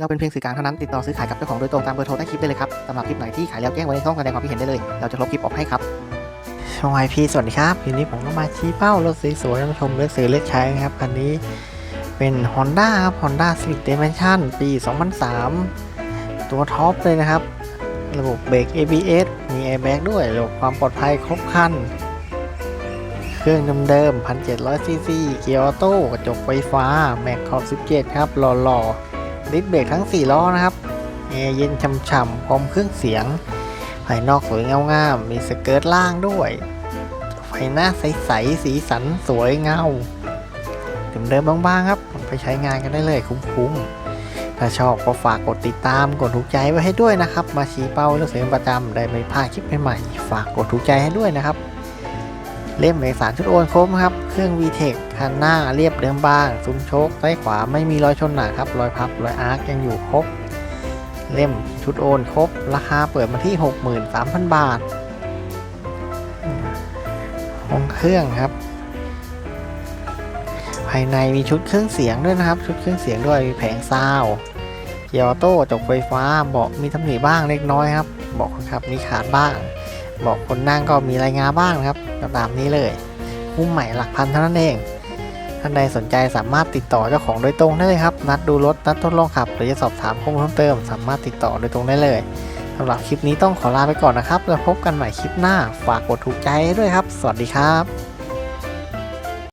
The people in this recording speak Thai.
เราเป็นเพียงสื่อกลางเท่านั้นติดต่อซื้อขายกับเจ้าของโดยตรงตามเบอร์โทรใต้คลิปได้เลยครับสำหรับคลิปไหนที่ขายแล้วแจ้งไว้ในช่องแสดงความคิดเห็นได้เลย เราจะลบคลิปออกให้ครับช่องไอพีสวัสดีครับทีนี้ผมก็มาชี้เป้ารถสวยๆท่านผู้ชมเลือกซื้อเลือกใช้นะครับคันนี้เป็น Honda ครับ Honda Civic Dimension ปี 2003 ตัวท็อปเลยนะครับ ระบบเบรก ABS มี airbag ด้วยระบบความปลอดภัยครบครันเครื่องเดิมๆ1,700ซีซีเกียร์ออโต้กระจกไฟฟ้าแม็กขอบ17 ครับหล่อๆ ดิสเบรกทั้ง 4 ล้อนะครับแอร์เย็นช่ำๆพร้อมเครื่องเสียง ภายนอกสวยเงางามมีสเกิร์ตล่างด้วย ไฟหน้าใสๆสีสันสวยเงาเดิมๆบางๆครับ ไปใช้งานกันได้เลยคุ้มๆ ถ้าชอบก็ฝากกดติดตามกดถูกใจไว้ให้ด้วยนะครับ มาชี้เป้าเรื่องเสียงประจำได้ไม่พลาดคลิปใหม่ๆฝากกดถูกใจให้ด้วยนะครับ เล่มเอกสารชุดโอนครบครับ เครื่อง VTEC คันหน้าเรียบเดิมบาง ซุ้มโชคซ้ายขวาไม่มีรอยชนหนาครับ รอยพับ รอยอาร์คยังอยู่ครบ เล่มชุดโอนครบ ราคาเปิดมาที่ 63,000 บาทห้องเครื่องครับ ภายในมีชุดเครื่องเสียงด้วยนะครับ ชุดเครื่องเสียงด้วยมีแผงซาวเกียร์ออโต้จกไฟฟ้า เบาะมีตำหนิบ้างเล็กน้อยครับ เบาะคนขับมีขาดบ้าง บอกคนนั่งก็มีรายงานบ้างนะครับตามนี้เลยคุ้มใหม่หลักพันเท่านั้นเอง ท่านใดสนใจสามารถติดต่อเจ้าของโดยตรงได้เลยครับ นัดดูรถ นัดทดลองขับ หรือจะสอบถามข้อมูลเพิ่มเติม สามารถติดต่อโดยตรงได้เลยสำหรับคลิปนี้ต้องขอลาไปก่อนนะครับ แล้วพบกันใหม่คลิปหน้า ฝากกดถูกใจด้วยครับ สวัสดีครับ